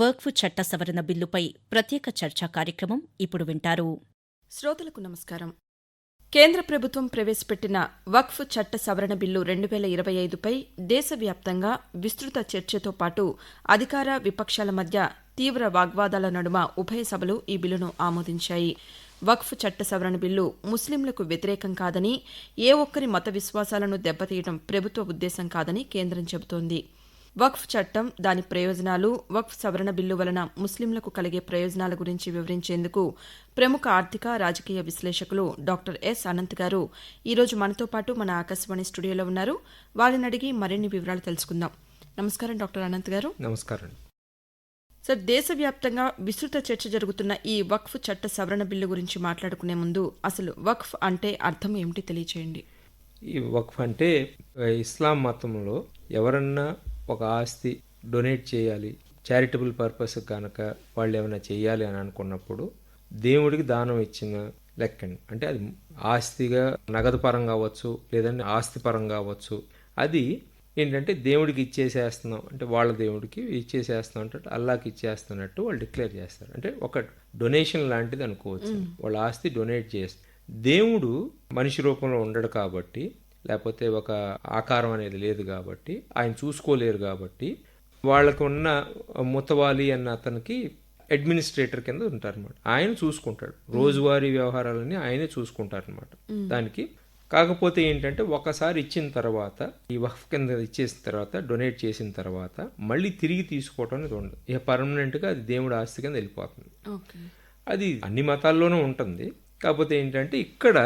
వర్క్ఫ్ చట్ట సవరణ బిల్లుపై ప్రత్యేక చర్చా కార్యక్రమం ఇప్పుడు వింటారు. శ్రోతలకు నమస్కారం. కేంద్ర ప్రభుత్వం ప్రవేశపెట్టిన వక్ఫ్ చట్ట సవరణ బిల్లు రెండు వేల ఇరవై ఐదుపై దేశవ్యాప్తంగా విస్తృత చర్చతో పాటు అధికార విపక్షాల మధ్య తీవ్ర వాగ్వాదాల నడుమ ఉభయ సభలు ఈ బిల్లును ఆమోదించాయి. వక్ఫ్ చట్ట సవరణ బిల్లు ముస్లింలకు వ్యతిరేకం కాదని ఏ ఒక్కరి మత విశ్వాసాలను దెబ్బతీయడం ప్రభుత్వ ఉద్దేశం కాదని కేంద్రం చెబుతోంది. వక్ఫ్ చట్టం దాని ప్రయోజనాలు వక్ఫ్ సవరణ బిల్లు వలన ముస్లింలకు కలిగే ప్రయోజనాల గురించి వివరించేందుకు ప్రముఖ ఆర్థిక రాజకీయ విశ్లేషకులు డాక్టర్ ఎస్ అనంత్ గారు ఈరోజు మనతో పాటు మన ఆకాశవాణి స్టూడియోలో ఉన్నారు. వారిని అడిగి మరిన్ని వివరాలు తెలుసుకుందాం. నమస్కారం డాక్టర్ అనంత్ గారు. నమస్కారం. సార్ దేశవ్యాప్తంగా విస్తృత చర్చ జరుగుతున్న ఈ వక్ఫ్ చట్ట సవరణ బిల్లు గురించి మాట్లాడుకునే ముందు అసలు వక్ఫ్ అంటే అర్థం ఏమిటి తెలియచేయండి? ఈ వక్ఫ్ అంటే ఇస్లాం మతంలో ఎవరన్నా ఒక ఆస్తి డొనేట్ చేయాలి. చారిటబుల్ పర్పస్ కనుక వాళ్ళు ఏమైనా చేయాలి అని అనుకున్నప్పుడు దేవుడికి దానం ఇచ్చిన లెక్కండి అంటే అది ఆస్తిగా నగదు పరంగా అవ్వచ్చు లేదంటే ఆస్తి పరంగా అవ్వచ్చు. అది ఏంటంటే దేవుడికి ఇచ్చేసేస్తున్నాం. అంటే వాళ్ళ దేవుడికి ఇచ్చేసేస్తున్నాం అంటే అల్లాకి ఇచ్చేస్తున్నట్టు వాళ్ళు డిక్లేర్ చేస్తారు. అంటే ఒక డొనేషన్ లాంటిది అనుకోవచ్చు. వాళ్ళ ఆస్తి డొనేట్ చేస్తారు. దేవుడు మనిషి రూపంలో ఉండడు కాబట్టి లేకపోతే ఒక ఆకారం అనేది లేదు కాబట్టి ఆయన చూసుకోలేరు కాబట్టి వాళ్ళకు ఉన్న ముతవాలి అన్న అతనికి అడ్మినిస్ట్రేటర్ కింద ఉంటారన్నమాట. ఆయన చూసుకుంటాడు. రోజువారీ వ్యవహారాలన్నీ ఆయనే చూసుకుంటారనమాట దానికి కాకపోతే ఏంటంటే ఒకసారి ఇచ్చిన తర్వాత ఈ వక్ఫ్ కింద ఇచ్చేసిన తర్వాత డొనేట్ చేసిన తర్వాత మళ్ళీ తిరిగి తీసుకోవటం అనేది ఉండదు. ఇక పర్మనెంట్గా అది దేవుడి ఆస్తి కింద వెళ్ళిపోతుంది. అది అన్ని మతాల్లోనూ ఉంటుంది. కాకపోతే ఏంటంటే ఇక్కడ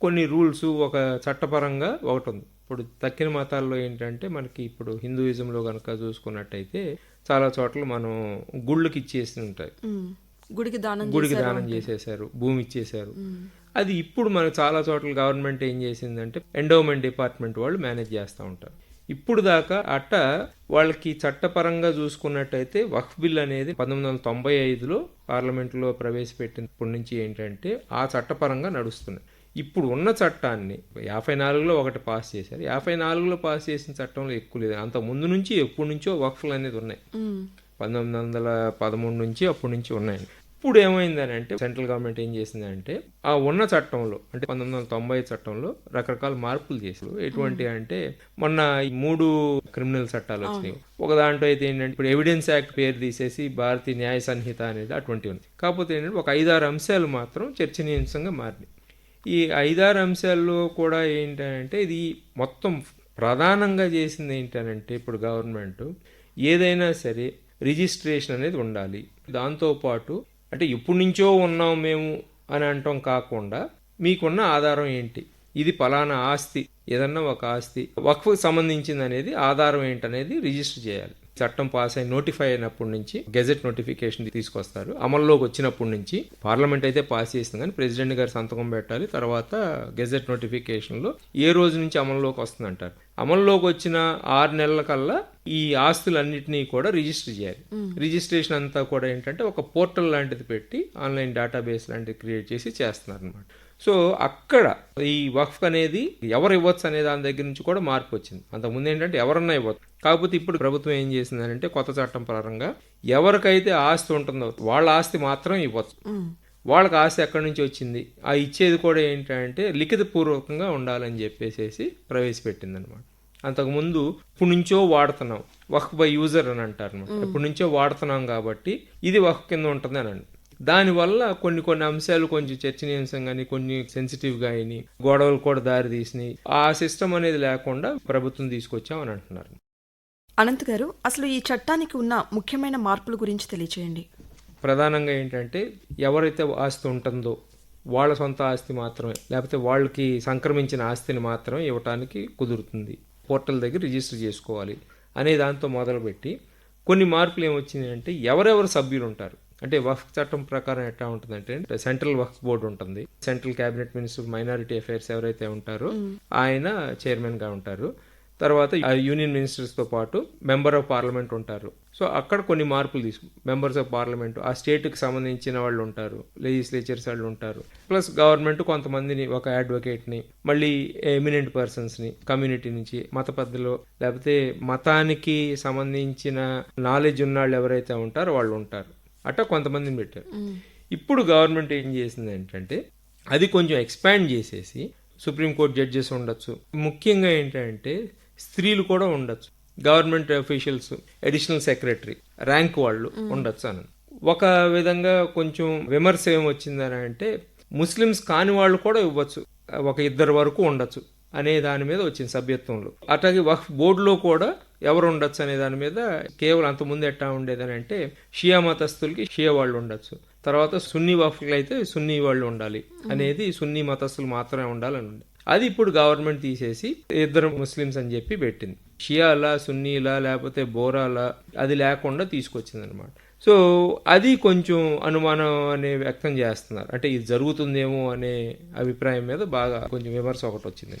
కొన్ని రూల్స్ ఒక చట్టపరంగా ఒకటి ఉంది. ఇప్పుడు తక్కిన మతాల్లో ఏంటంటే మనకి ఇప్పుడు హిందూయిజంలో కనుక చూసుకున్నట్టయితే చాలా చోట్ల మనం గుళ్ళకి ఇచ్చేసి ఉంటాయి. గుడికి దానం గుడికి దానం చేసేసారు భూమి ఇచ్చేసారు అది ఇప్పుడు మన చాలా చోట్ల గవర్నమెంట్ ఏం చేసిందంటే ఎండోమెంట్ డిపార్ట్మెంట్ వాళ్ళు మేనేజ్ చేస్తూ ఉంటారు. ఇప్పుడు దాకా అట్ట వాళ్ళకి చట్టపరంగా చూసుకున్నట్టయితే వక్ఫ్ బిల్ అనేది పంతొమ్మిది వందల తొంభై ఐదులో పార్లమెంట్లో ప్రవేశపెట్టినప్పటి నుంచి ఏంటంటే ఆ చట్టపరంగా నడుస్తున్నాయి. ఇప్పుడు ఉన్న చట్టాన్ని యాభై నాలుగులో ఒకటి పాస్ చేశారు. యాభై నాలుగులో పాస్ చేసిన చట్టంలో ఎక్కువ లేదు. అంత ముందు నుంచి ఎప్పటి నుంచో వక్ఫ్లు అనేది ఉన్నాయి. పంతొమ్మిది వందల పదమూడు నుంచి అప్పటి నుంచి ఉన్నాయి. ఇప్పుడు ఏమైందని అంటే సెంట్రల్ గవర్నమెంట్ ఏం చేసిందంటే ఆ ఉన్న చట్టంలో అంటే పంతొమ్మిది వందల తొంభై చట్టంలో రకరకాల మార్పులు చేశారు. ఎటువంటి అంటే మొన్న ఈ మూడు క్రిమినల్ చట్టాలు వచ్చినాయి. ఒక దాంట్లో అయితే ఏంటంటే ఇప్పుడు ఎవిడెన్స్ యాక్ట్ పేరు తీసేసి భారతీయ న్యాయ సంహిత అనేది అటువంటి ఉంది. కాకపోతే ఏంటంటే ఒక ఐదారు అంశాలు మాత్రం చర్చనీయాంశంగా మారినాయి. ఈ ఐదారు అంశాల్లో కూడా ఏంటంటే ఇది మొత్తం ప్రధానంగా చేసింది ఏంటనంటే ఇప్పుడు గవర్నమెంట్ ఏదైనా సరే రిజిస్ట్రేషన్ అనేది ఉండాలి. దాంతోపాటు అంటే ఎప్పటి నుంచో ఉన్నాం మేము అని అంటాం కాకుండా మీకున్న ఆధారం ఏంటి? ఇది పలానా ఆస్తి ఏదన్నా ఒక ఆస్తి వక్ఫ్కి సంబంధించింది అనేది ఆధారం ఏంటనేది రిజిస్టర్ చేయాలి. చట్టం పాస్ అయి నోటిఫై అయినప్పటి నుంచి గెజెట్ నోటిఫికేషన్ తీసుకొస్తారు. అమల్లోకి వచ్చినప్పటి నుంచి పార్లమెంట్ అయితే పాస్ చేసింది కానీ ప్రెసిడెంట్ గారు సంతకం పెట్టాలి. తర్వాత గెజెట్ నోటిఫికేషన్లో ఏ రోజు నుంచి అమల్లోకి వస్తుంది అంటారు అమల్లోకి వచ్చిన ఆరు నెలల కల్లా ఈ ఆస్తులన్నింటినీ కూడా రిజిస్టర్ చేయాలి. రిజిస్ట్రేషన్ అంతా కూడా ఏంటంటే ఒక పోర్టల్ లాంటిది పెట్టి ఆన్లైన్ డేటాబేస్ లాంటిది క్రియేట్ చేసి చేస్తున్నారు అనమాట సో అక్కడ ఈ వక్ఫ్ అనేది ఎవరు ఇవ్వచ్చు అనే దాని దగ్గర నుంచి కూడా మార్పు వచ్చింది. అంతకుముందు ఏంటంటే ఎవరన్నా ఇవ్వచ్చు. కాకపోతే ఇప్పుడు ప్రభుత్వం ఏం చేసిందంటే కొత్త చట్టం పరంగా ఎవరికైతే ఆస్తి ఉంటుందో వాళ్ళ ఆస్తి మాత్రం ఇవ్వచ్చు. వాళ్ళకి ఆస్తి ఎక్కడి నుంచి వచ్చింది? ఆ ఇచ్చేది కూడా ఏంటంటే లిఖితపూర్వకంగా ఉండాలని చెప్పేసి ప్రవేశపెట్టింది అనమాట అంతకుముందు ఇప్పుడు నుంచో వాడుతున్నాం. వక్ఫ్ బై యూజర్ అని అంటారు అనమాట. ఇప్పుడు నుంచో వాడుతున్నాం కాబట్టి ఇది వక్ఫ్ కింద ఉంటుంది అని దానివల్ల కొన్ని కొన్ని అంశాలు కొంచెం చర్చనీయాంశం కానీ కొన్ని సెన్సిటివ్గా అయినాయి. గొడవలు కూడా దారి తీసినాయి. ఆ సిస్టమ్ అనేది లేకుండా ప్రభుత్వం తీసుకొచ్చామని అంటున్నారు. అనంత్ గారు అసలు ఈ చట్టానికి ఉన్న ముఖ్యమైన మార్పుల గురించి తెలియచేయండి. ప్రధానంగా ఏంటంటే ఎవరైతే ఆస్తి ఉంటుందో వాళ్ళ సొంత ఆస్తి మాత్రమే లేకపోతే వాళ్ళకి సంక్రమించిన ఆస్తిని మాత్రమే ఇవ్వటానికి కుదురుతుంది. పోర్టల్ దగ్గర రిజిస్టర్ చేసుకోవాలి అనే దాంతో మొదలుపెట్టి కొన్ని మార్పులు ఏమొచ్చినాయి అంటే ఎవరెవరు సభ్యులు ఉంటారు. అంటే వక్ఫ్ చట్టం ప్రకారం ఎట్లా ఉంటుందంటే సెంట్రల్ వక్ఫ్ బోర్డు ఉంటుంది. Central cabinet minister minority affairs ఎవరైతే ఉంటారో ఆయన చైర్మన్గా ఉంటారు. తర్వాత యూనియన్ మినిస్టర్స్తో పాటు మెంబర్ ఆఫ్ పార్లమెంట్ ఉంటారు. సో అక్కడ కొన్ని మార్పులు తీసుకు మెంబర్స్ ఆఫ్ పార్లమెంట్ ఆ స్టేట్కి సంబంధించిన వాళ్ళు ఉంటారు లెజిస్లేచర్స్ వాళ్ళు ఉంటారు. ప్లస్ గవర్నమెంట్ కొంతమందిని ఒక అడ్వకేట్ని మళ్ళీ ఎమినెంట్ పర్సన్స్ని కమ్యూనిటీ నుంచి మత పెద్దలు లేకపోతే మతానికి సంబంధించిన నాలెడ్జ్ ఉన్న వాళ్ళు ఎవరైతే ఉంటారో వాళ్ళు ఉంటారు. అట్లా కొంతమందిని పెట్టారు. ఇప్పుడు గవర్నమెంట్ ఏం చేసింది ఏంటంటే అది కొంచెం ఎక్స్పాండ్ చేసేసి సుప్రీంకోర్టు జడ్జెస్ ఉండొచ్చు. ముఖ్యంగా ఏంటంటే స్త్రీలు కూడా ఉండొచ్చు. Government officials additional secretary rank వాళ్ళు ఉండొచ్చు అని. ఒక విధంగా కొంచెం విమర్శ ఏమొచ్చిందని అంటే ముస్లిమ్స్ కాని వాళ్ళు కూడా ఇవ్వచ్చు. ఒక ఇద్దరు వరకు ఉండొచ్చు. అనే దాని మీద వచ్చింది సభ్యత్వంలో. అట్లాగే వక్ఫ్ బోర్డులో కూడా ఎవరు ఉండొచ్చు అనే దాని మీద కేవలం అంతకుముందు ఎట్టా ఉండేదని అంటే షియా మతస్థులకి షియా వాళ్ళు ఉండొచ్చు. తర్వాత సున్నీ వఫ్లు అయితే సున్నీ వాళ్ళు ఉండాలి అనేది సున్నీ మతస్థులు మాత్రమే ఉండాలని ఉంది. అది ఇప్పుడు గవర్నమెంట్ తీసేసి ఇద్దరు ముస్లిమ్స్ అని చెప్పి పెట్టింది. షియాలా సున్నీలా లేకపోతే బోరాలా అది లేకుండా తీసుకొచ్చింది అనమాట సో అది కొంచెం అనుమానం అనే వ్యక్తం చేస్తున్నారు. అంటే ఇది జరుగుతుందేమో అనే అభిప్రాయం మీద బాగా కొంచెం విమర్శ ఒకటి వచ్చింది.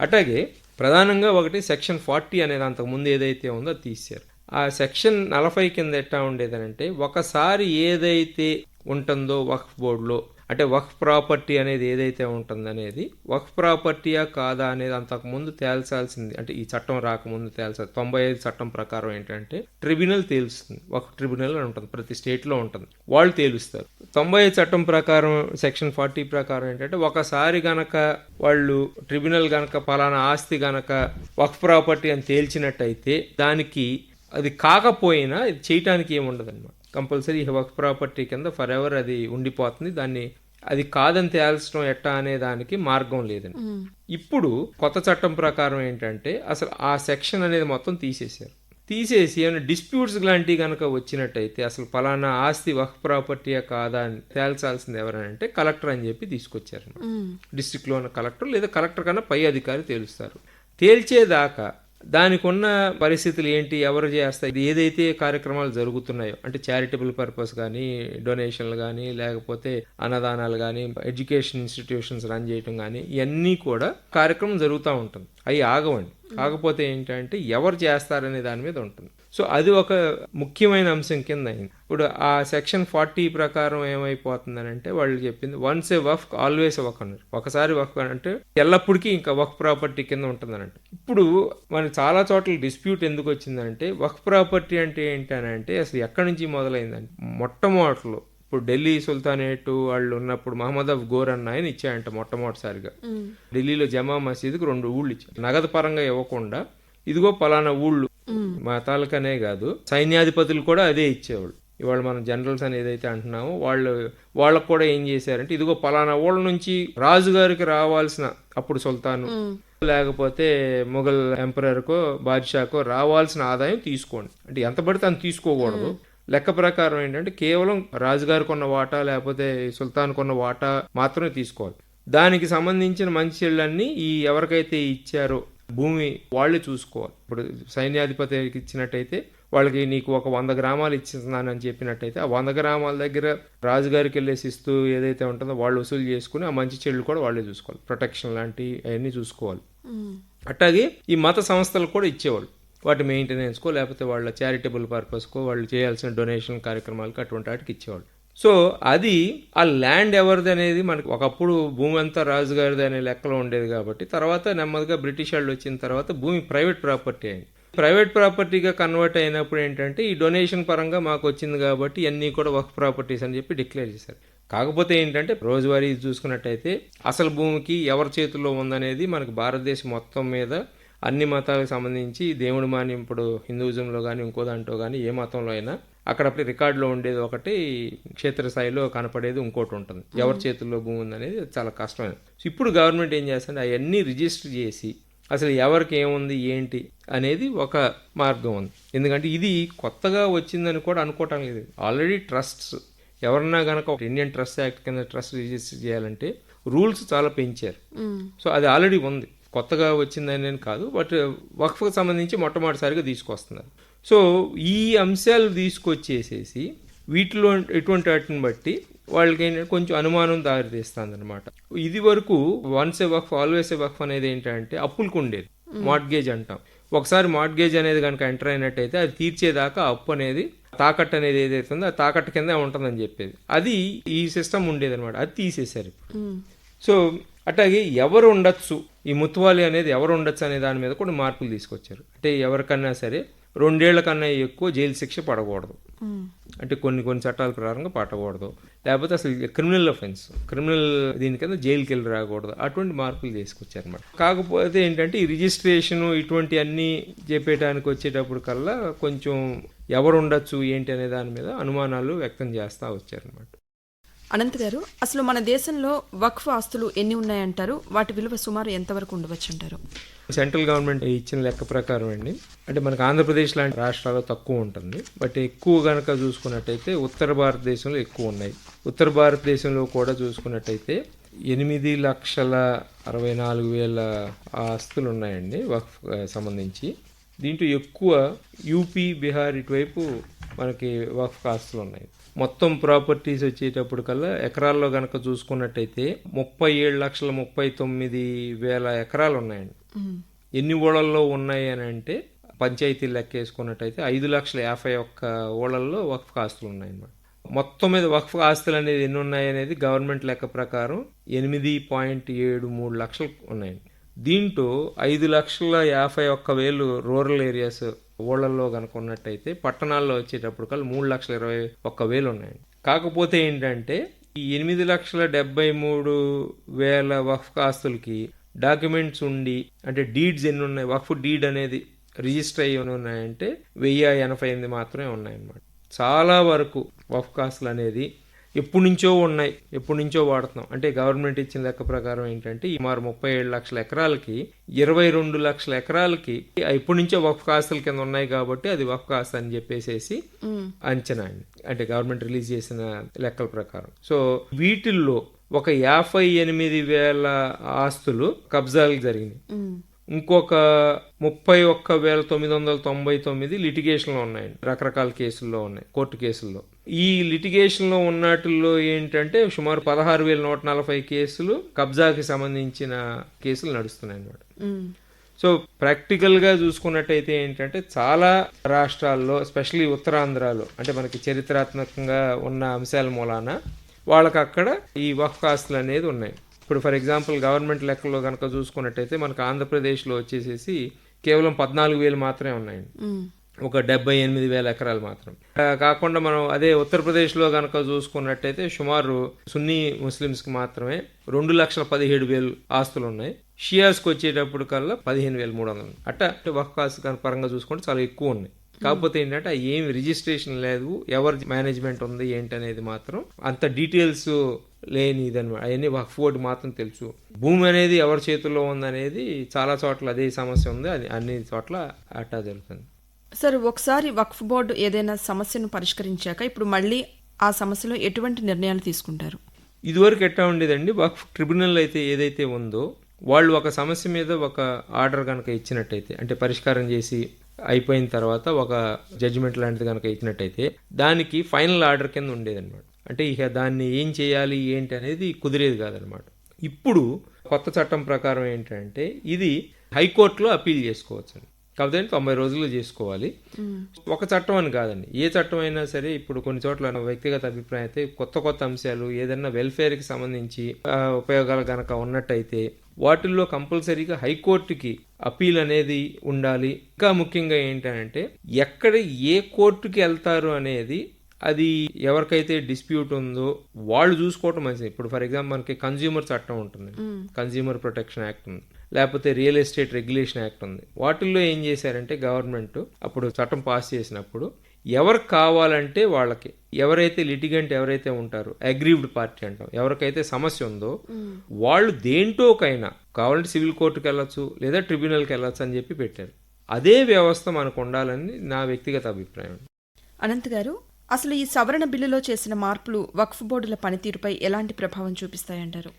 అట్లాగే ప్రధానంగా ఒకటి సెక్షన్ ఫార్టీ అనేది అంతకు ముందు ఏదైతే ఉందో అది తీశారు. ఆ సెక్షన్ నలభై కింద ఎట్టా ఉండేదనంటే ఒకసారి ఏదైతే ఉంటుందో వక్ఫ్ బోర్డులో అంటే వక్ ప్రాపర్టీ అనేది ఏదైతే ఉంటుందనేది వక్ ప్రాపర్టీయా కాదా అనేది అంతకు ముందు తేల్చాల్సింది. అంటే ఈ చట్టం రాకముందు తేల్చాలి తొంభై ఐదు చట్టం ప్రకారం ఏంటంటే ట్రిబ్యునల్ తేలుస్తుంది. ఒక ట్రిబ్యునల్ అని ఉంటుంది ప్రతి స్టేట్లో ఉంటుంది. వాళ్ళు తేలుస్తారు. తొంభై ఐదు చట్టం ప్రకారం సెక్షన్ ఫార్టీ ప్రకారం ఏంటంటే ఒకసారి గనక వాళ్ళు ట్రిబ్యునల్ గనక ఫలానా ఆస్తి గనక వక్ ప్రాపర్టీ అని తేల్చినట్టయితే దానికి అది కాకపోయినా ఇది చేయటానికి ఏముండదు అనమాట కంపల్సరీ వర్క్ ప్రాపర్టీ కింద ఫర్ ఎవర్ అది ఉండిపోతుంది. దాన్ని అది కాదని తేల్చడం ఎట్టా అనే దానికి మార్గం లేదండి. ఇప్పుడు కొత్త చట్టం ప్రకారం ఏంటంటే అసలు ఆ సెక్షన్ అనేది మొత్తం తీసేశారు. తీసేసి ఏమైనా డిస్ప్యూట్స్ లాంటివి కనుక వచ్చినట్టయితే అసలు పలానా ఆస్తి వక్ ప్రాపర్టీయా కాదా అని తేల్చాల్సింది ఎవరంటే కలెక్టర్ అని చెప్పి తీసుకొచ్చారు డిస్ట్రిక్ట్లో ఉన్న కలెక్టర్ లేదా కలెక్టర్ కన్నా పై అధికారి తేలుస్తారు. తేల్చేదాకా దానికి ఉన్న పరిస్థితులు ఏంటి? ఎవరు చేస్తారు ఇది ఏదైతే కార్యక్రమాలు జరుగుతున్నాయో అంటే చారిటబుల్ పర్పస్ కానీ డొనేషన్లు కానీ లేకపోతే అన్నదానాలు కానీ ఎడ్యుకేషన్ ఇన్స్టిట్యూషన్స్ రన్ చేయటం కానీ ఇవన్నీ కూడా కార్యక్రమం జరుగుతూ ఉంటుంది. అవి ఆగవండి. కాకపోతే ఏంటంటే ఎవరు చేస్తారనే దాని మీద ఉంటుంది. సో అది ఒక ముఖ్యమైన అంశం కింద అయింది. ఇప్పుడు ఆ సెక్షన్ ఫార్టీ ప్రకారం ఏమైపోతుందని అంటే వాళ్ళు చెప్పింది వన్స్ ఏ వఫ్ ఆల్వేస్ వక్ అన్నారు. ఒకసారి వక్ అంటే ఎల్లప్పటికీ ఇంకా వక్ ప్రాపర్టీ కింద ఉంటుందనంట. ఇప్పుడు మనకి చాలా చోట్ల డిస్ప్యూట్ ఎందుకు వచ్చిందంటే వక్ ప్రాపర్టీ అంటే ఏంటనంటే అసలు ఎక్కడి నుంచి మొదలైందంటే మొట్టమొదట్లో ఇప్పుడు ఢిల్లీ సుల్తానేట్ వాళ్ళు ఉన్నప్పుడు మహమ్మద్ అఫ్ గోర్ అన్న ఆయన ఇచ్చాయంట మొట్టమొదటిసారిగా. ఢిల్లీలో జమా మసీదుకి రెండు ఊళ్ళు ఇచ్చారు. నగదు పరంగా ఇవ్వకుండా ఇదిగో పలానా ఊళ్ళు. మతాలకనే కాదు. సైన్యాధిపతులు కూడా అదే ఇచ్చేవాళ్ళు. ఇవాళ మనం జనరల్స్ అని ఏదైతే అంటున్నామో వాళ్ళు వాళ్ళకు కూడా ఏం చేశారంటే ఇదిగో పలానా ఊళ్ళ నుంచి రాజుగారికి రావాల్సిన అప్పుడు సుల్తాను. లేకపోతే మొఘల్ ఎంపరర్కో బాద్షాకో రావాల్సిన ఆదాయం తీసుకోండి. అంటే ఎంత పడితే అంత తీసుకోకూడదు. లెక్క ప్రకారం ఏంటంటే కేవలం రాజుగారికి ఉన్న వాటా లేకపోతే సుల్తాన్కి ఉన్న వాటా మాత్రమే తీసుకోవాలి. దానికి సంబంధించిన మంచి చెళ్ళన్నీ ఈ ఎవరికైతే ఇచ్చారో భూమి వాళ్ళే చూసుకోవాలి. ఇప్పుడు సైన్యాధిపతికి ఇచ్చినట్టయితే వాళ్ళకి నీకు ఒక వంద గ్రామాలు ఇచ్చిస్తున్నానని చెప్పినట్టయితే ఆ వంద గ్రామాల దగ్గర రాజుగారికి వెళ్ళేసి ఇస్తూ ఏదైతే ఉంటుందో వాళ్ళు వసూలు చేసుకుని ఆ మంచి చెళ్ళు కూడా వాళ్ళే చూసుకోవాలి. ప్రొటెక్షన్ లాంటి అవన్నీ చూసుకోవాలి. అట్లాగే ఈ మత సంస్థలు కూడా ఇచ్చేవాళ్ళు. వాటి మెయింటెనెన్స్కో లేకపోతే వాళ్ళ చారిటబుల్ పర్పస్కో వాళ్ళు చేయాల్సిన డొనేషన్ కార్యక్రమాలకు అటువంటి వాటికి ఇచ్చేవాళ్ళు. సో అది ఆ ల్యాండ్ ఎవరిది అనేది మనకి ఒకప్పుడు భూమి అంతా రాజుగారిది అనే లెక్కలో ఉండేది కాబట్టి తర్వాత నెమ్మదిగా బ్రిటిష్ వాళ్ళు వచ్చిన తర్వాత భూమి ప్రైవేట్ ప్రాపర్టీ అయింది. ప్రైవేట్ ప్రాపర్టీగా కన్వర్ట్ అయినప్పుడు ఏంటంటే ఈ డొనేషన్ పరంగా మాకు వచ్చింది కాబట్టి ఇవన్నీ కూడా వర్క్ ప్రాపర్టీస్ అని చెప్పి డిక్లేర్ చేశారు. కాకపోతే ఏంటంటే రోజువారీ చూసుకున్నట్టయితే అసలు భూమికి ఎవరి చేతుల్లో ఉందనేది మనకి భారతదేశం మొత్తం మీద అన్ని మతాలకు సంబంధించి దేవుడి మాని ఇప్పుడు హిందూజంలో కానీ ఇంకో దాంట్లో కానీ ఏ మతంలో అయినా అక్కడ రికార్డులో ఉండేది ఒకటి క్షేత్రస్థాయిలో కనపడేది ఇంకోటి ఉంటుంది. ఎవరి చేతుల్లో భూమి ఉందనేది చాలా కష్టమైన. సో ఇప్పుడు గవర్నమెంట్ ఏం చేస్తుంది? అవన్నీ రిజిస్టర్ చేసి అసలు ఎవరికి ఏముంది ఏంటి అనేది ఒక మార్గం ఉంది. ఎందుకంటే ఇది కొత్తగా వచ్చిందని కూడా అనుకోవటం లేదు. ఆల్రెడీ ట్రస్ట్స్ ఎవరన్నా కనుక ఒక ఇండియన్ ట్రస్ట్ యాక్ట్ కింద ట్రస్ట్ రిజిస్టర్ చేయాలంటే రూల్స్ చాలా పెంచారు. సో అది ఆల్రెడీ ఉంది. కొత్తగా వచ్చిందని కాదు బట్ వక్ఫ్కి సంబంధించి మొట్టమొదటిసారిగా తీసుకొస్తున్నారు. సో ఈ అంశాలు తీసుకొచ్చేసేసి వీటిలో ఎటువంటి వాటిని బట్టి వాళ్ళకి ఏంటంటే కొంచెం అనుమానం దారితీస్తుంది అనమాట ఇది వరకు once a Waqf always a Waqf అనేది ఏంటంటే అప్పులకు ఉండేది మార్ట్గేజ్ అంటాం. ఒకసారి మార్గేజ్ అనేది కనుక ఎంటర్ అయినట్టయితే అది తీర్చేదాకా అప్పు అనేది తాకట్టు అనేది ఏదైతే ఉందో ఆ తాకట్టు కింద ఉంటుందని చెప్పేది. అది ఈ సిస్టమ్ ఉండేది అనమాట అది తీసేశారు ఇప్పుడు. సో అట్లాగే ఎవరు ఉండొచ్చు ఈ ముత్వాలి అనేది ఎవరు ఉండొచ్చు అనే దాని మీద కూడా మార్పులు తీసుకొచ్చారు. అంటే ఎవరికన్నా సరే రెండేళ్ళ కన్నా ఎక్కువ జైలు శిక్ష పడకూడదు. అంటే కొన్ని కొన్ని చట్టాల ప్రకారంగా పట్టకూడదు. లేకపోతే అసలు క్రిమినల్ అఫెన్స్. క్రిమినల్ దీని కింద జైలుకి వెళ్ళి రాకూడదు. అటువంటి మార్పులు తీసుకొచ్చారనమాట కాకపోతే ఏంటంటే ఈ రిజిస్ట్రేషన్ ఇటువంటి అన్నీ చెప్పేయడానికి వచ్చేటప్పుడు కల్లా కొంచెం ఎవరు ఉండొచ్చు ఏంటి అనే దాని మీద అనుమానాలు వ్యక్తం చేస్తూ వచ్చారనమాట అనంత్ గారు అసలు మన దేశంలో వక్ఫ్ ఆస్తులు ఎన్ని ఉన్నాయంటారు? వాటి విలువ సుమారు ఎంతవరకు ఉండవచ్చు అంటారు? సెంట్రల్ గవర్నమెంట్ ఇచ్చిన లెక్క ప్రకారం అండి. అంటే మనకు ఆంధ్రప్రదేశ్ లాంటి రాష్ట్రాల్లో తక్కువ ఉంటుంది. బట్ ఎక్కువ కనుక చూసుకున్నట్టయితే ఉత్తర భారతదేశంలో ఎక్కువ ఉన్నాయి. ఉత్తర భారతదేశంలో కూడా చూసుకున్నట్టయితే ఎనిమిది లక్షల అరవై నాలుగు వేల ఆస్తులు ఉన్నాయండి వక్ఫ్ సంబంధించి. దీంట్లో ఎక్కువ యూపీ బీహార్ ఇటువైపు మనకి వక్ఫ్ ఆస్తులు ఉన్నాయి. మొత్తం ప్రాపర్టీస్ వచ్చేటప్పుడు కల్లా ఎకరాల్లో గనక చూసుకున్నట్టయితే ముప్పై ఏడు లక్షల ముప్పై తొమ్మిది వేల ఎకరాలు ఉన్నాయండి ఎన్ని ఊళ్ళల్లో ఉన్నాయి అని అంటే పంచాయతీలు లెక్క వేసుకున్నట్టయితే ఐదు లక్షల యాభై ఒక్క ఊళ్ళల్లో వక్ఫ్ ఆస్తులు ఉన్నాయన్నమాట. మొత్తం మీద వక్ఫ్ ఆస్తులు అనేది ఎన్ని ఉన్నాయి అనేది గవర్నమెంట్ లెక్క ప్రకారం ఎనిమిది పాయింట్ ఏడు మూడు లక్షలు ఉన్నాయండి. దీంట్లో ఐదు లక్షల యాభై ఒక్క వేలు రూరల్ ఏరియాస్ ఊళ్ళల్లో కనుకున్నట్టయితే పట్టణాల్లో వచ్చేటప్పుడు కల్లా మూడు లక్షల ఇరవై ఒక్క వేలు ఉన్నాయండి. కాకపోతే ఏంటంటే ఈ ఎనిమిది లక్షల డెబ్బై మూడు వేల వఫ్ ఆస్తులకి డాక్యుమెంట్స్ ఉండి అంటే డీడ్స్ ఎన్ని ఉన్నాయి వఫ్ డీడ్ అనేది రిజిస్టర్ అయ్యి ఉన్నాయంటే వెయ్యి ఎనభై ఎనిమిది మాత్రమే ఉన్నాయన్నమాట. చాలా వరకు వఫ్ కాస్ట్లు అనేది ఎప్పటి నుంచో ఉన్నాయి ఎప్పటి నుంచో వాడుతున్నాం. అంటే గవర్నమెంట్ ఇచ్చిన లెక్క ప్రకారం ఏంటంటే ఈ మారు ముప్పై ఏడు లక్షల ఎకరాలకి ఇరవై రెండు లక్షల ఎకరాలకి ఎప్పటి నుంచో వఫ్ కాస్తుల కింద ఉన్నాయి కాబట్టి అది వఫ్ కాస్ట్ అని చెప్పేసేసి అంచనా అండి. అంటే గవర్నమెంట్ రిలీజ్ చేసిన లెక్కల ప్రకారం. సో వీటిల్లో ఒక యాభై ఎనిమిది వేల ఆస్తులు కబ్జాలు జరిగినాయి. ఇంకొక ముప్పై ఒక్క వేల తొమ్మిది వందల తొంభై తొమ్మిది లిటిగేషన్లో ఉన్నాయండి. రకరకాల కేసుల్లో ఉన్నాయి కోర్టు కేసుల్లో. ఈ లిటిగేషన్లో ఉన్నటిల్లో ఏంటంటే సుమారు పదహారు వేల నూట నలభై కేసులు కబ్జాకి సంబంధించిన కేసులు నడుస్తున్నాయి అన్నమాట. సో ప్రాక్టికల్గా చూసుకున్నట్టయితే ఏంటంటే చాలా రాష్ట్రాల్లో ఎస్పెషలీ ఉత్తరాంధ్రలో అంటే మనకి చరిత్రాత్మకంగా ఉన్న అంశాల మూలాన వాళ్ళకి అక్కడ ఈ వఫ్ కాస్తులు అనేది ఉన్నాయి. ఇప్పుడు ఫర్ ఎగ్జాంపుల్ గవర్నమెంట్ లెక్కల్లో కనుక చూసుకున్నట్టయితే మనకు ఆంధ్రప్రదేశ్లో వచ్చేసేసి కేవలం పద్నాలుగు వేలు మాత్రమే ఉన్నాయండి. ఒక డెబ్బై ఎనిమిది వేల ఎకరాలు మాత్రం. కాకుండా మనం అదే ఉత్తరప్రదేశ్లో కనుక చూసుకున్నట్టయితే సుమారు సున్నీ ముస్లిమ్స్కి మాత్రమే రెండు లక్షల పదిహేడు వేలు ఆస్తులు ఉన్నాయి షియాస్కి వచ్చేటప్పుడు కల్లా పదిహేను వేల మూడు వందలు అట్ట వక్కాస్ పరంగా చూసుకుంటే చాలా ఎక్కువ ఉన్నాయి. కాకపోతే ఏంటంటే ఏమి రిజిస్ట్రేషన్ లేదు ఎవరి మేనేజ్మెంట్ ఉంది ఏంటి అనేది మాత్రం అంత డీటెయిల్స్ లేని ఇదనమాట అవన్నీ వక్ఫ్ బోర్డు మాత్రం తెలుసు. భూమి అనేది ఎవరి చేతుల్లో ఉందనేది చాలా చోట్ల అదే సమస్య ఉంది. అది అన్ని చోట్ల అట్టా జరుగుతుంది. సార్ ఒకసారి వక్ఫ్ బోర్డు ఏదైనా సమస్యను పరిష్కరించాక ఇప్పుడు మళ్ళీ ఆ సమస్యలో ఎటువంటి నిర్ణయాలు తీసుకుంటారు? ఇదివరకు ఎట్లా ఉండేదండి? వక్ఫ్ ట్రిబ్యునల్ అయితే ఏదైతే ఉందో వాళ్ళు ఒక సమస్య మీద ఒక ఆర్డర్ కనుక ఇచ్చినట్టయితే అంటే పరిష్కారం చేసి అయిపోయిన తర్వాత ఒక జడ్జిమెంట్ లాంటిది కనుక ఇచ్చినట్టయితే దానికి ఫైనల్ ఆర్డర్ కింద ఉండేదన్నమాట. అంటే ఇక దాన్ని ఏం చేయాలి ఏంటి అనేది కుదిరేది కాదనమాట ఇప్పుడు కొత్త చట్టం ప్రకారం ఏంటంటే ఇది హైకోర్టులో అప్పీల్ చేసుకోవచ్చు కాకపోతే తొంభై రోజుల్లో చేసుకోవాలి. ఒక చట్టం అని కాదండి. ఏ చట్టం అయినా సరే ఇప్పుడు కొన్ని చోట్ల వ్యక్తిగత అభిప్రాయం అయితే కొత్త కొత్త అంశాలు ఏదైనా వెల్ఫేర్కి సంబంధించి ఉపయోగాలు గనక ఉన్నట్టయితే వాటిల్లో కంపల్సరీగా హైకోర్టుకి అప్పీల్ అనేది ఉండాలి. ఇంకా ముఖ్యంగా ఏంటంటే ఎక్కడ ఏ కోర్టుకి వెళ్తారు అనేది అది ఎవరికైతే డిస్ప్యూట్ ఉందో వాళ్ళు చూసుకోవటం మంచిది. ఇప్పుడు ఫర్ ఎగ్జాంపుల్ మనకి కన్జ్యూమర్ చట్టం ఉంటుంది కన్జ్యూమర్ ప్రొటెక్షన్ యాక్ట్ ఉంది. లేకపోతే రియల్ ఎస్టేట్ రెగ్యులేషన్ యాక్ట్ ఉంది. వాటిల్లో ఏం చేశారంటే గవర్నమెంట్ అప్పుడు చట్టం పాస్ చేసినప్పుడు ఎవరు కావాలంటే వాళ్ళకి ఎవరైతే లిటిగెంట్ ఎవరైతే ఉంటారో అగ్రీవ్డ్ పార్టీ అంటాం ఎవరికైతే సమస్య ఉందో వాళ్ళు దేంటోకైనా కావాలంటే సివిల్ కోర్టుకి వెళ్ళొచ్చు లేదా ట్రిబ్యునల్కి వెళ్ళొచ్చు అని చెప్పి పెట్టారు. అదే వ్యవస్థ మనకు ఉండాలని నా వ్యక్తిగత అభిప్రాయం. అనంత్ గారు అసలు ఈ సవరణ బిల్లులో చేసిన మార్పులు వక్ఫ్ బోర్డుల పనితీరుపై ఎలాంటి ప్రభావం చూపిస్తాయంటారు?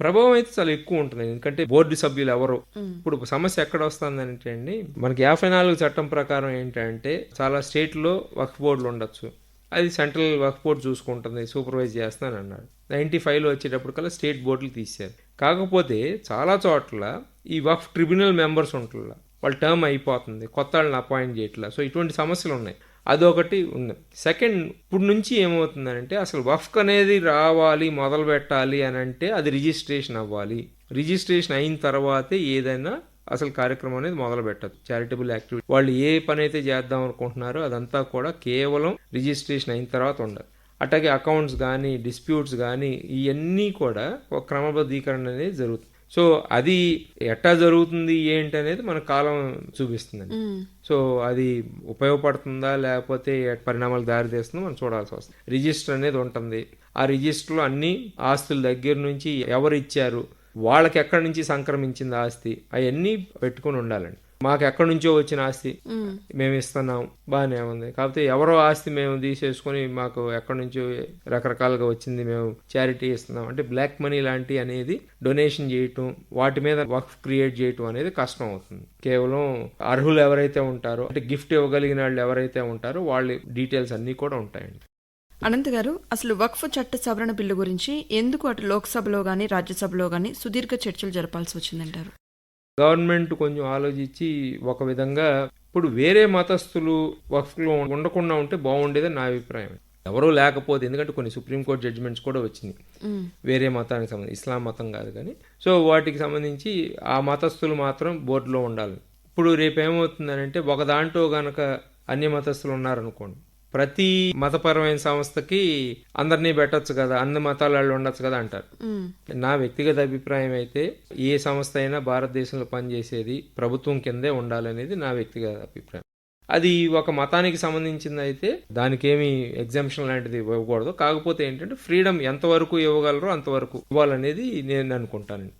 ప్రభావం అయితే చాలా ఎక్కువ ఉంటుంది. ఎందుకంటే బోర్డు సభ్యులు ఎవరు? ఇప్పుడు సమస్య ఎక్కడ వస్తుందంటే అండి మనకి యాభై నాలుగు చట్టం ప్రకారం ఏంటంటే చాలా స్టేట్లో వక్ఫ్ బోర్డులు ఉండొచ్చు. అది సెంట్రల్ వక్ఫ్ బోర్డు చూసుకుంటుంది సూపర్వైజ్ చేస్తాను అన్నాడు. నైన్టీ ఫైవ్లో వచ్చేటప్పటికల్లా స్టేట్ బోర్డులు తీశారు. కాకపోతే చాలా చోట్ల ఈ వక్ఫ్ ట్రిబ్యునల్ మెంబర్స్ ఉంటుందా వాళ్ళ టర్మ్ అయిపోతుంది కొత్త వాళ్ళని అపాయింట్ చేయట్లా. సో ఇటువంటి సమస్యలు ఉన్నాయి. అదొకటి ఉంది. సెకండ్ ఇప్పుడు నుంచి ఏమవుతుందంటే అసలు వఫ్క్ అనేది రావాలి మొదలు పెట్టాలి అని అంటే అది రిజిస్ట్రేషన్ అవ్వాలి. రిజిస్ట్రేషన్ అయిన తర్వాతే ఏదైనా అసలు కార్యక్రమం అనేది మొదలు పెట్టదు చారిటబుల్ యాక్టివిటీ వాళ్ళు ఏ పని అయితే చేద్దాం అనుకుంటున్నారో అదంతా కూడా కేవలం రిజిస్ట్రేషన్ అయిన తర్వాత ఉండదు. అట్లాగే అకౌంట్స్ కానీ డిస్ప్యూట్స్ కానీ ఇవన్నీ కూడా ఒక క్రమబద్ధీకరణ అనేది జరుగుతుంది. సో అది ఎట్టా జరుగుతుంది ఏంటి అనేది మన కాలం చూపిస్తుందండి. సో అది ఉపయోగపడుతుందా లేకపోతే పరిణామాలు దారితీస్తుందో మనం చూడాల్సి వస్తుంది. రిజిస్టర్ అనేది ఉంటుంది. ఆ రిజిస్టర్లో అన్ని ఆస్తుల దగ్గర నుంచి ఎవరు ఇచ్చారు వాళ్ళకి ఎక్కడి నుంచి సంక్రమించింది ఆస్తి అవన్నీ పెట్టుకుని ఉండాలండి. మాకు ఎక్కడి నుంచో వచ్చిన ఆస్తి మేము ఇస్తున్నాం. బాగానే ఉంది. కాకపోతే ఎవరో ఆస్తి మేము తీసేసుకొని మాకు ఎక్కడి నుంచో రకరకాలుగా వచ్చింది మేము చారిటీ ఇస్తున్నాం. అంటే బ్లాక్ మనీ లాంటి అనేది డొనేషన్ చేయటం వాటి మీద వర్క్ క్రియేట్ చేయటం అనేది కష్టం అవుతుంది. కేవలం అర్హులు ఎవరైతే ఉంటారో అంటే గిఫ్ట్ ఇవ్వగలిగిన వాళ్ళు ఎవరైతే ఉంటారో వాళ్ళ డీటెయిల్స్ అన్నీ కూడా ఉంటాయండి. అనంత్ గారు అసలు వక్ఫ్ చట్ట సవరణ బిల్లు గురించి ఎందుకు అటు లోక్సభలో గానీ రాజ్యసభలో గానీ సుదీర్ఘ చర్చలు జరపాల్సి వచ్చిందంటారు? గవర్నమెంట్ కొంచెం ఆలోచించి ఒక విధంగా ఇప్పుడు వేరే మతస్థులు వక్ఫ్లో ఉండకుండా ఉంటే బాగుండేదని నా అభిప్రాయం. ఎవరో లేకపోతే ఎందుకంటే కొన్ని సుప్రీంకోర్టు జడ్జిమెంట్స్ కూడా వచ్చినాయి. వేరే మతానికి సంబంధించి ఇస్లాం మతం కాదు కానీ. సో వాటికి సంబంధించి ఆ మతస్థులు మాత్రం బోర్డులో ఉండాలి. ఇప్పుడు రేపు ఏమవుతుందనంటే ఒక దాంట్లో గనక అన్ని మతస్థులు ఉన్నారనుకోండి ప్రతి మతపరమైన సంస్థకి అందరినీ పెట్టొచ్చు కదా అన్ని మతాల వాళ్ళు ఉండొచ్చు కదా అంటారు. నా వ్యక్తిగత అభిప్రాయం అయితే ఏ సంస్థ అయినా భారతదేశంలో పనిచేసేది ప్రభుత్వం కిందే ఉండాలనేది నా వ్యక్తిగత అభిప్రాయం. అది ఒక మతానికి సంబంధించింది అయితే దానికి ఏమి ఎగ్జామ్షన్ లాంటిది ఇవ్వకూడదు. కాకపోతే ఏంటంటే ఫ్రీడమ్ ఎంతవరకు ఇవ్వగలరో అంతవరకు ఇవ్వాలనేది నేను అనుకుంటానండి.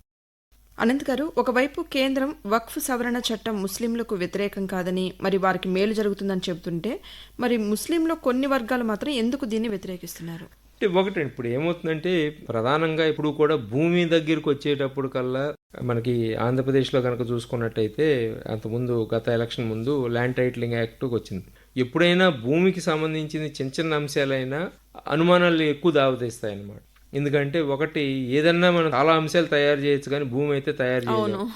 అనంత్ గారు ఒకవైపు కేంద్రం వక్ఫ్ సవరణ చట్టం ముస్లింలకు వ్యతిరేకం కాదని మరి వారికి మేలు జరుగుతుందని చెబుతుంటే మరి ముస్లింలో కొన్ని వర్గాలు మాత్రం ఎందుకు దీన్ని వ్యతిరేకిస్తున్నారు? అంటే ఒకటి ఇప్పుడు ఏమవుతుందంటే ప్రధానంగా ఇప్పుడు కూడా భూమి దగ్గరికి వచ్చేటప్పుడు కల్లా మనకి ఆంధ్రప్రదేశ్లో కనుక చూసుకున్నట్టయితే అంతకుముందు గత ఎలక్షన్ ముందు ల్యాండ్ టైటిలింగ్ యాక్ట్ వచ్చింది. ఎప్పుడైనా భూమికి సంబంధించిన చిన్న చిన్న అంశాలైనా అనుమానాలు ఎక్కువ దావతీస్తాయి అన్నమాట ఎందుకంటే ఒకటి ఏదన్నా మనం చాలా అంశాలు తయారు చేయొచ్చు కానీ భూమి అయితే తయారు చేయలేము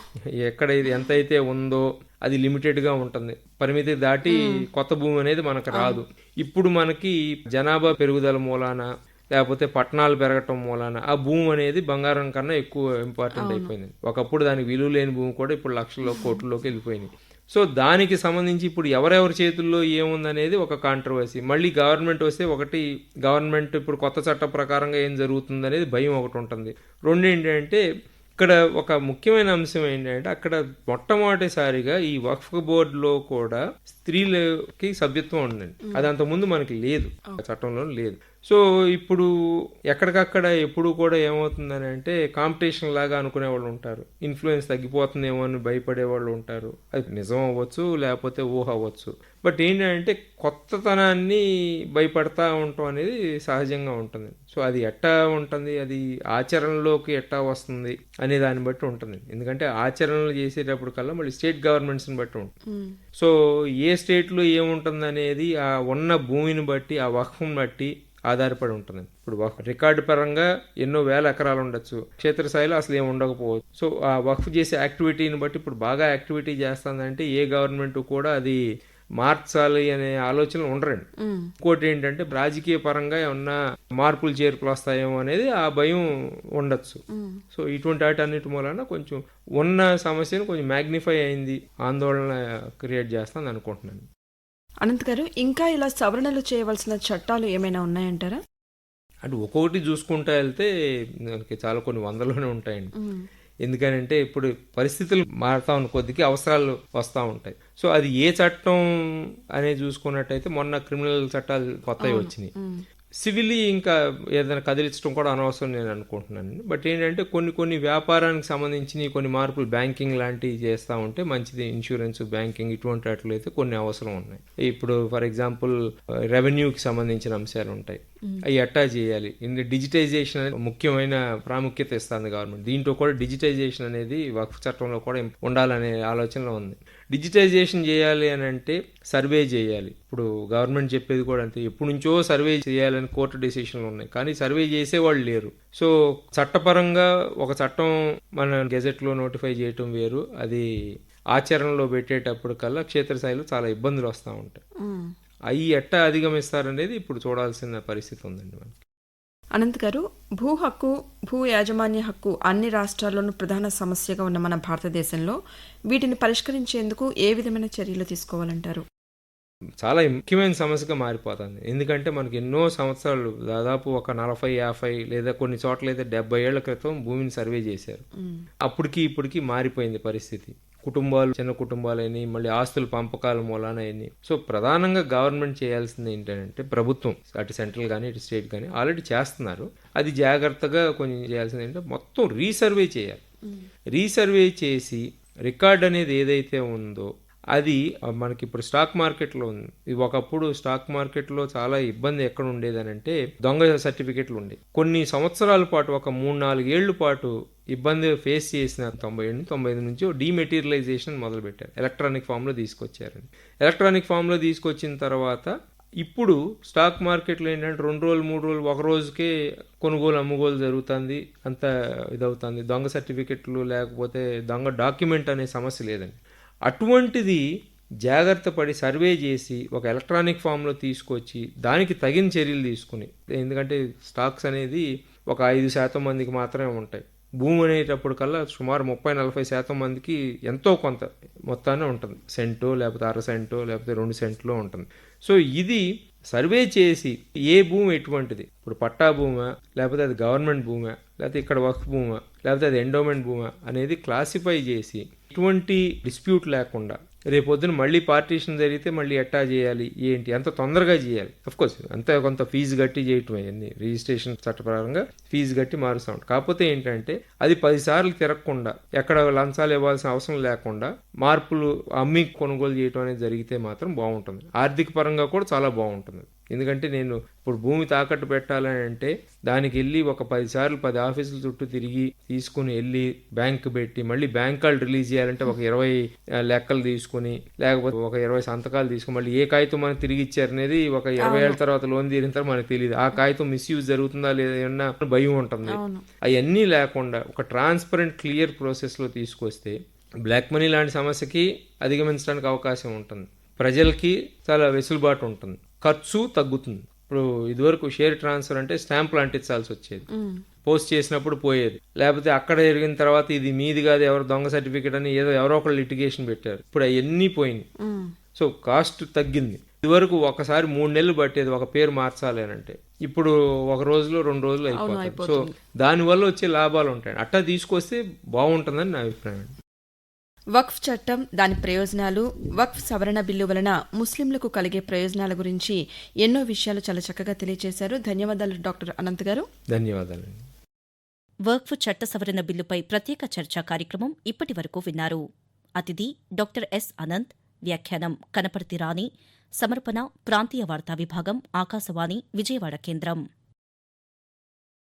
ఎక్కడ ఇది ఎంత అయితే ఉందో అది లిమిటెడ్గా ఉంటుంది. పరిమితి దాటి కొత్త భూమి అనేది మనకు రాదు. ఇప్పుడు మనకి జనాభా పెరుగుదల మూలాన లేకపోతే పట్టణాలు పెరగటం మూలాన ఆ భూమి అనేది బంగారం కన్నా ఎక్కువ ఇంపార్టెంట్ అయిపోయింది. ఒకప్పుడు దానికి విలువ లేని భూమి కూడా ఇప్పుడు లక్షల్లో కోట్లలోకి వెళ్ళిపోయింది. సో దానికి సంబంధించి ఇప్పుడు ఎవరెవరి చేతుల్లో ఏముందనేది ఒక కాంట్రవర్సీ మళ్ళీ గవర్నమెంట్ వస్తే ఒకటి గవర్నమెంట్ ఇప్పుడు కొత్త చట్టం ప్రకారంగా ఏం జరుగుతుంది అనేది భయం ఒకటి ఉంటుంది. రెండు ఏంటంటే ఇక్కడ ఒక ముఖ్యమైన అంశం ఏంటంటే అక్కడ మొట్టమొదటిసారిగా ఈ వక్ఫ్ బోర్డులో కూడా స్త్రీలకి సభ్యత్వం ఉందండి. అది అంతకుముందు మనకి లేదు. చట్టంలో లేదు. సో ఇప్పుడు ఎక్కడికక్కడ ఎప్పుడు కూడా ఏమవుతుందని అంటే కాంపిటీషన్ లాగా అనుకునే వాళ్ళు ఉంటారు. ఇన్ఫ్లుయెన్స్ తగ్గిపోతుందేమో అని భయపడే వాళ్ళు ఉంటారు. అది నిజం అవ్వచ్చు లేకపోతే ఊహ అవ్వచ్చు. బట్ ఏంటంటే కొత్తతనాన్ని భయపడతా ఉండటం అనేది సహజంగా ఉంటుంది. సో అది ఎట్టా ఉంటుంది అది ఆచరణలోకి ఎట్టా వస్తుంది అనే దాన్ని బట్టి ఉంటుంది. ఎందుకంటే ఆచరణలు చేసేటప్పుడు కల్లా మళ్ళీ స్టేట్ గవర్నమెంట్స్ని బట్టి ఉంటుంది. సో ఏ స్టేట్లో ఏముంటుంది అనేది ఆ ఉన్న భూమిని బట్టి ఆ వక్ఫ్ని బట్టి ఆధారపడి ఉంటుంది. ఇప్పుడు వక్ఫ్ రికార్డు పరంగా ఎన్నో వేల ఎకరాలు ఉండొచ్చు. క్షేత్రస్థాయిలో అసలు ఏమి ఉండకపోవచ్చు. సో ఆ వక్ఫ్ చేసే యాక్టివిటీని బట్టి ఇప్పుడు బాగా యాక్టివిటీ చేస్తుందంటే ఏ గవర్నమెంట్ కూడా అది మార్చాలి అనే ఆలోచన ఉండరండి. ఇంకోటి ఏంటంటే రాజకీయ పరంగా ఏమన్నా మార్పులు చేర్పులు వస్తాయేమో అనేది ఆ భయం ఉండొచ్చు. సో ఇటువంటి వాటన్నిటి మూలన కొంచెం ఉన్న సమస్యను కొంచెం మ్యాగ్నిఫై అయింది ఆందోళన క్రియేట్ చేస్తాను అనుకుంటున్నాను. అనంత్ గారు ఇంకా ఇలా సవరణలు చేయవలసిన చట్టాలు ఏమైనా ఉన్నాయంటారా? అంటే ఒక్కొక్కటి చూసుకుంటా వెళ్తే మనకి చాలా కొన్ని వందలోనే ఉంటాయండి. ఎందుకనంటే ఇప్పుడు పరిస్థితులు మారుతా ఉన్న కొద్దికి అవసరాలు వస్తూ ఉంటాయి. సో అది ఏ చట్టం అనేది చూసుకున్నట్టయితే మొన్న క్రిమినల్ చట్టాలు కొత్తవి వచ్చినాయి. సివిల్ ఇంకా ఏదైనా కదిలించడం కూడా అనవసరం నేను అనుకుంటున్నాను. బట్ ఏంటంటే కొన్ని కొన్ని వ్యాపారానికి సంబంధించిన కొన్ని మార్పులు బ్యాంకింగ్ లాంటివి చేస్తూ ఉంటే మంచిది. ఇన్సూరెన్స్ బ్యాంకింగ్ ఇటువంటి వాటిలో అయితే కొన్ని అవసరం ఉన్నాయి. ఇప్పుడు ఫర్ ఎగ్జాంపుల్ రెవెన్యూకి సంబంధించిన అంశాలు ఉంటాయి. అవి ఎట్టా చేయాలి. ఇందు డిజిటైజేషన్ అనేది ముఖ్యమైన ప్రాముఖ్యత ఇస్తుంది గవర్నమెంట్. దీంట్లో కూడా డిజిటైజేషన్ అనేది వక్ఫ్ చట్టంలో కూడా ఉండాలనే ఆలోచనలో ఉంది. డిజిటైజేషన్ చేయాలి అని అంటే సర్వే చేయాలి. ఇప్పుడు గవర్నమెంట్ చెప్పేది కూడా అంతే. ఎప్పటి నుంచో సర్వే చేయాలని కోర్టు డెసిషన్లు ఉన్నాయి. కానీ సర్వే చేసేవాళ్ళు లేరు. సో చట్టపరంగా ఒక చట్టం మన గెజెట్లో నోటిఫై చేయటం వేరు. అది ఆచరణలో పెట్టేటప్పుడు కల్లా క్షేత్రస్థాయిలో చాలా ఇబ్బందులు వస్తూ ఉంటాయి. అవి ఎట్టా అధిగమిస్తారనేది ఇప్పుడు చూడాల్సిన పరిస్థితి ఉందండి మనకి. అనంత్ గారు భూ హక్కు భూ యాజమాన్య హక్కు అన్ని రాష్ట్రాల్లోనూ ప్రధాన సమస్యగా ఉన్న మన భారతదేశంలో వీటిని పరిష్కరించేందుకు ఏ విధమైన చర్యలు తీసుకోవాలంటారు? చాలా ముఖ్యమైన సమస్యగా మారిపోతుంది. ఎందుకంటే మనకి ఎన్నో సంవత్సరాలు దాదాపు ఒక నలభై యాభై లేదా కొన్ని చోట్ల అయితే డెబ్బై ఏళ్ళ క్రితం భూమిని సర్వే చేశారు. అప్పటికి ఇప్పటికి మారిపోయింది పరిస్థితి. కుటుంబాలు చిన్న కుటుంబాలని మళ్ళీ ఆస్తుల పంపకాల మూలాన అయినాయి సో ప్రధానంగా గవర్నమెంట్ చేయాల్సింది ఏంటంటే ప్రభుత్వం. అటు సెంట్రల్ కానీ ఇటు స్టేట్ కానీ ఆల్రెడీ చేస్తున్నారు. అది జాగ్రత్తగా కొంచెం చేయాల్సింది ఏంటంటే మొత్తం రీసర్వే చేయాలి. రీసర్వే చేసి రికార్డ్ అనేది ఏదైతే ఉందో అది మనకి ఇప్పుడు స్టాక్ మార్కెట్లో ఉంది. ఇది ఒకప్పుడు స్టాక్ మార్కెట్లో చాలా ఇబ్బంది ఎక్కడ ఉండేదని అంటే దొంగ సర్టిఫికెట్లు ఉండేవి. కొన్ని సంవత్సరాల పాటు ఒక మూడు నాలుగు ఏళ్ళ పాటు ఇబ్బంది ఫేస్ చేసిన తొంభై ఏడు తొంభై ఐదు నుంచి డీమెటీరియలైజేషన్ మొదలుపెట్టారు. ఎలక్ట్రానిక్ ఫామ్లో తీసుకొచ్చారని. ఎలక్ట్రానిక్ ఫామ్లో తీసుకొచ్చిన తర్వాత ఇప్పుడు స్టాక్ మార్కెట్లో ఏంటంటే రెండు రోజులు మూడు రోజులు ఒక రోజుకే కొనుగోలు అమ్ముగోలు జరుగుతుంది. అంత ఇదవుతుంది. దొంగ సర్టిఫికెట్లు లేకపోతే దొంగ డాక్యుమెంట్ అనే సమస్య లేదండి. అటువంటిది జాగ్రత్త పడి సర్వే చేసి ఒక ఎలక్ట్రానిక్ ఫామ్లో తీసుకొచ్చి దానికి తగిన చర్యలు తీసుకుని ఎందుకంటే స్టాక్స్ అనేది ఒక ఐదు శాతం మందికి మాత్రమే ఉంటాయి. భూమి అనేటప్పుడు కల్లా సుమారు ముప్పై నలభై శాతం మందికి ఎంతో కొంత మొత్తాన్ని ఉంటుంది. సెంటో లేకపోతే అర సెంటో లేకపోతే రెండు సెంట్లో ఉంటుంది. సో ఇది సర్వే చేసి ఏ భూమి ఎటువంటిది? ఇప్పుడు పట్టా భూమా లేకపోతే అది గవర్నమెంట్ భూమా లేకపోతే ఇక్కడ వర్క్ భూమా లేకపోతే అది ఎండోమెంట్ భూమా అనేది క్లాసిఫై చేసి ఎటువంటి డిస్ప్యూట్ లేకుండా రేపొద్దున మళ్ళీ పార్టీషన్ జరిగితే మళ్ళీ ఎట్టా చేయాలి ఏంటి? అంత తొందరగా చేయాలి. కోర్స్ అంత కొంత ఫీజు కట్టి చేయటమే అన్ని రిజిస్ట్రేషన్ చట్టప్రకారంగా ఫీజు కట్టి మారుస్తూ ఉంటాం. కాకపోతే ఏంటంటే అది పదిసార్లు తిరగకుండా ఎక్కడ లంచాలు ఇవ్వాల్సిన అవసరం లేకుండా మార్పులు అమ్మి కొనుగోలు చేయటం అనేది జరిగితే మాత్రం బాగుంటుంది. ఆర్థిక పరంగా కూడా చాలా బాగుంటుంది. ఎందుకంటే నేను ఇప్పుడు భూమి తాకట్టు పెట్టాలని అంటే దానికి వెళ్ళి ఒక పది సార్లు పది ఆఫీసుల చుట్టూ తిరిగి తీసుకుని వెళ్ళి బ్యాంక్ పెట్టి మళ్ళీ బ్యాంక్ వాళ్ళు రిలీజ్ చేయాలంటే ఒక ఇరవై లెక్కలు తీసుకుని లేకపోతే ఒక ఇరవై సంతకాలు తీసుకుని మళ్ళీ ఏ కాగితం మనకు తిరిగి ఇచ్చారనేది ఒక ఇరవై ఏళ్ళ తర్వాత లోన్ తీరిన తర్వాత మనకు తెలియదు ఆ కాగితం మిస్యూజ్ జరుగుతుందా లేదా ఏమన్నా భయం ఉంటుంది. అవన్నీ లేకుండా ఒక ట్రాన్స్పరెంట్ క్లియర్ ప్రాసెస్లో తీసుకొస్తే బ్లాక్ మనీ లాంటి సమస్యకి అధిగమించడానికి అవకాశం ఉంటుంది. ప్రజలకి చాలా వెసులుబాటు ఉంటుంది. ఖర్చు తగ్గుతుంది. ఇప్పుడు ఇదివరకు షేర్ ట్రాన్స్ఫర్ అంటే స్టాంపులు అంటించాల్సి వచ్చేది. పోస్ట్ చేసినప్పుడు పోయేది. లేకపోతే అక్కడ జరిగిన తర్వాత ఇది మీది కాదు ఎవరు దొంగ సర్టిఫికేట్ అని ఏదో ఎవరో ఒకళ్ళు లిటిగేషన్ పెట్టారు. ఇప్పుడు అవన్నీ పోయినాయి. సో కాస్ట్ తగ్గింది. ఇదివరకు ఒకసారి మూడు నెలలు పట్టేది ఒక పేరు మార్చాలి అని అంటే. ఇప్పుడు ఒక రోజులో రెండు రోజులు అయిపోతుంది. సో దానివల్ల వచ్చే లాభాలు ఉంటాయి. అట్టా తీసుకొస్తే బాగుంటుందని నా అభిప్రాయం. వక్ఫ్ చట్టం దాని ప్రయోజనాలు వక్ఫ్ సవరణ బిల్లు వలన ముస్లింలకు కలిగే ప్రయోజనాల గురించి ఎన్నో విషయాలు చాలా చక్కగా తెలియజేశారు ధన్యవాదాలు డాక్టర్ అనంత్ గారు. ధన్యవాదాలండి. వర్క్ఫ్ చట్ట సవరణ బిల్లుపై ప్రత్యేక చర్చా కార్యక్రమం ఇప్పటి వరకు విన్నారు. అతిథి డాక్టర్ ఎస్ అనంత్ వ్యాఖ్యానం కనపర్తి రాణి సమర్పణ ప్రాంతీయ వార్తా విభాగం ఆకాశవాణి విజయవాడ కేంద్రం.